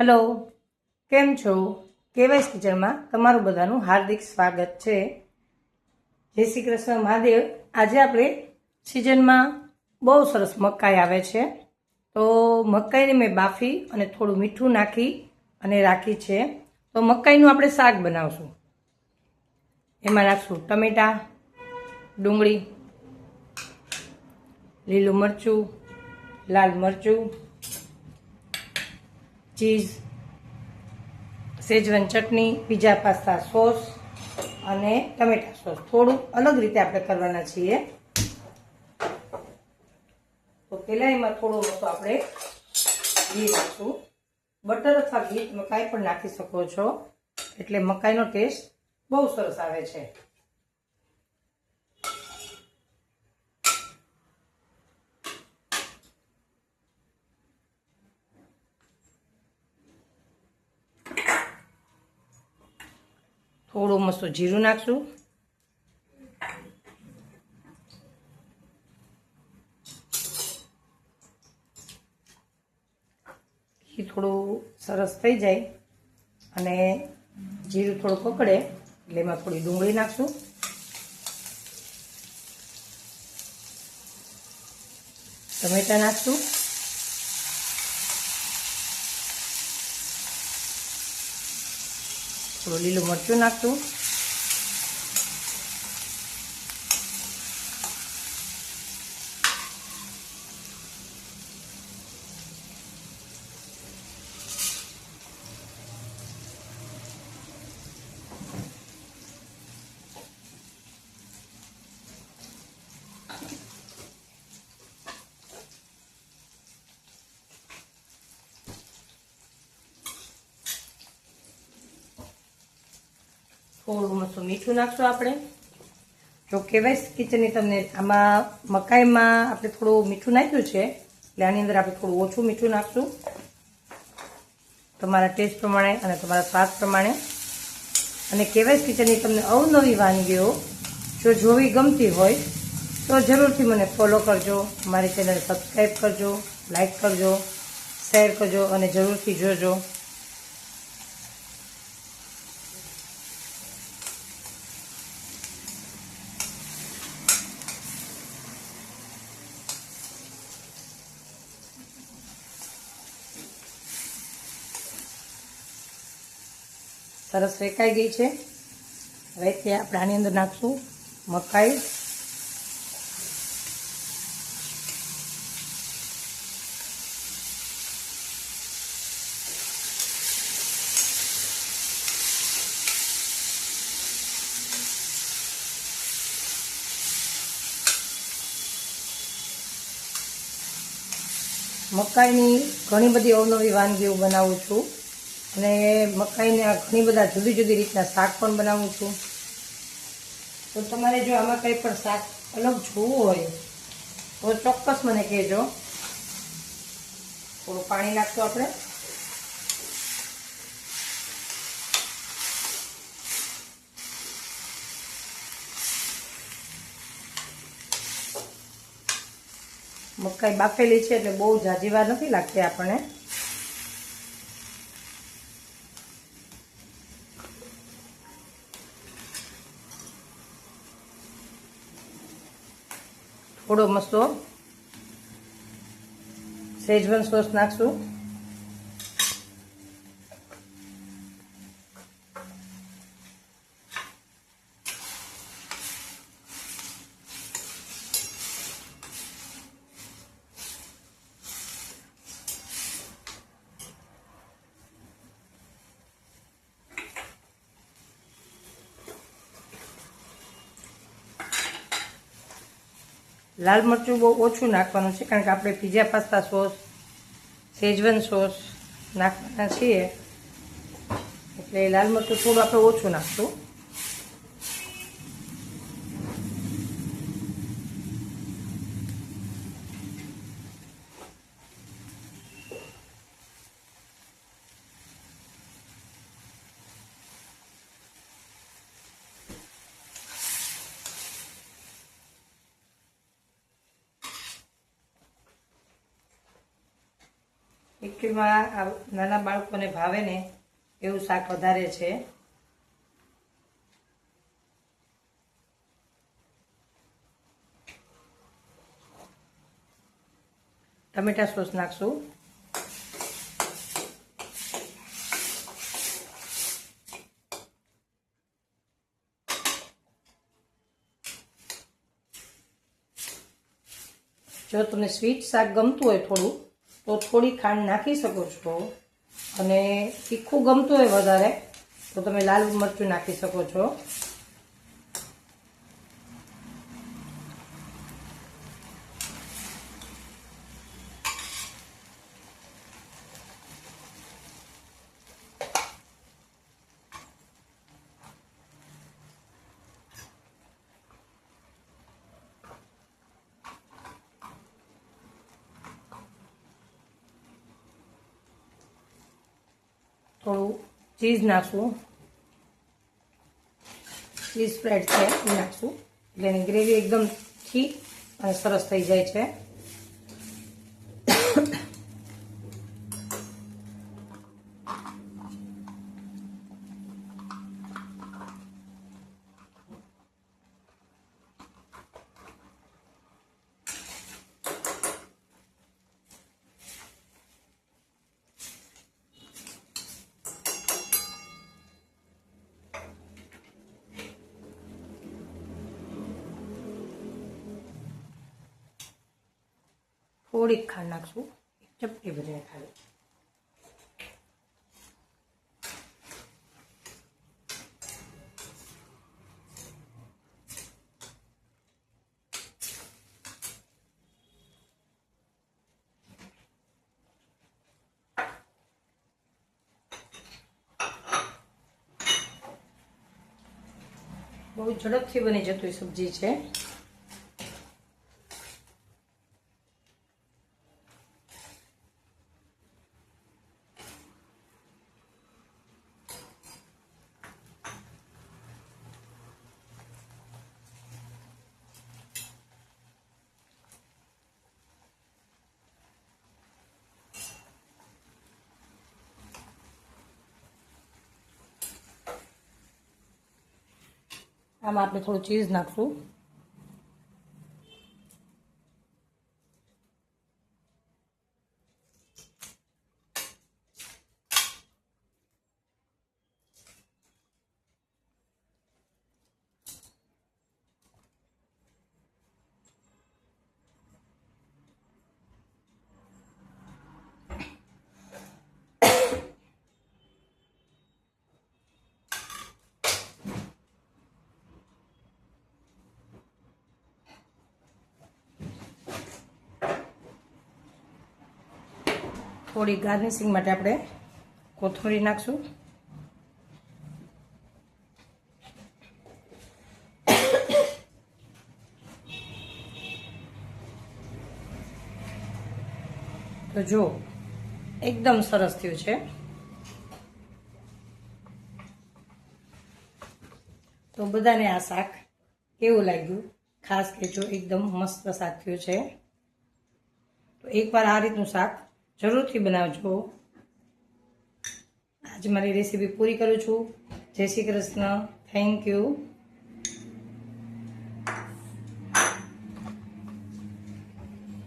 Hello કેમ છો? કેવાયસ કિચનમાં તમારું બધાનું હાર્દિક સ્વાગત છે. જય શ્રી કૃષ્ણ મહાદેવ. આજે આપણે સિઝનમાં બહુ સરસ મકાઈ આવે છે. તો મકાઈને મેં બાફી અને થોડું મીઠું નાખી અને રાખી છે. તો મકાઈનું આપણે શાક બનાવશું. એમાં નાખશું ટમેટાં, ડુંગળી, લીલું મરચું, લાલ મરચું ચીઝ, સેજવન ચટણી પીઝા પાસ્તા સોસ અને ટમેટા સોસ. થોડું અલગ રીતે આપણે કરવાના છીએ. તો પહેલાં એમાં થોડો મોટો આપણે ઘી નાખશું. બટર અથવા ઘી તમે કાંઈ પણ નાખી શકો છો. એટલે મકાઈનો ટેસ્ટ બહુ સરસ આવે છે. થોડું મસ્ત જીરું નાખશું. ઘી થોડું સરસ થઈ જાય અને જીરું થોડું પકડે એટલે એમાં થોડી ડુંગળી નાખશું. ટમેટા નાખશું. થોડું લીલું મરચું નાખશું. થોડું મસ્ત મીઠું નાખશું આપણે. જો કેવાય કિચનની તમને આમાં મકાઈમાં આપણે થોડું મીઠું નાખ્યું છે, એટલે આની અંદર આપણે થોડું ઓછું મીઠું નાખશું. તમારા ટેસ્ટ પ્રમાણે અને તમારા સ્વાદ પ્રમાણે. અને કેવાય કિચનની તમને અવનવી વાનગીઓ જો જોવી ગમતી હોય, તો જરૂરથી મને ફોલો કરજો, મારી ચેનલ સબસ્ક્રાઈબ કરજો લાઈક કરજો શેર કરજો અને જરૂરથી જોજો. સરસ શેકાઈ ગઈ છે. હવે તે આપણે આની અંદર નાખશું મકાઈ. મકાઈની ઘણી બધી અવનવી વાનગીઓ બનાવું છું. અને મકાઈને ઘણી બધા જુદી જુદી રીતના શાક પણ બનાવું છું. તો તમારે જો આમાં કંઈ પણ શાક અલગ જોવું હોય, તો ચોક્કસ મને કહેજો. થોડું પાણી નાખશું આપણે. મકાઈ બાફેલી છે એટલે બહુ જાજીવાર નથી લાગતી આપણને. થોડો મસ્તો સેજવન સોસ નાખશું. લાલ મરચું બહુ ઓછું નાખવાનું છે કારણ કે આપણે pizza pasta sauce schezwan sauce નાખવાના છીએ. એટલે લાલ મરચું થોડું આપણે ઓછું નાખશું. એકચ્યુઅલમાં નાના બાળકોને ભાવે ને એવું શાક વધારે છે. ટમેટા સોસ નાખશું. જો તમને સ્વીટ શાક ગમતું હોય થોડું તો થોડી ખાંડ નાખી શકો છો અને તીખું ગમતું હોય વધારે, તો તમે લાલ મરચું નાખી શકો છો. થોડું ચીઝ નાખશું ચીઝ સ્પ્રેડ છે, એ નાખશું. એટલે એની ગ્રેવી એકદમ ઠીક અને સરસ થઈ જાય છે. થોડીક ખાંડ નાખશું. ચપટી ભરીને ખાલી બહુ ઝડપથી બની જતું સબ્જી છે. આમાં આપણે થોડું ચીઝ નાખશું. થોડી ગાર્નિશિંગ માટે આપણે કોથમરી નાખશું. તો જો, એકદમ સરસ થયું છે. તો બધાને આ શાક કેવું લાગ્યું? ખાસ કહેજો એકદમ મસ્ત શાક થયું છે. તો એકવાર આ રીતનું શાક જરૂરથી બનાવજો. આજે મારી રેસીપી પૂરી કરું છું. જય શ્રી કૃષ્ણ. Thank you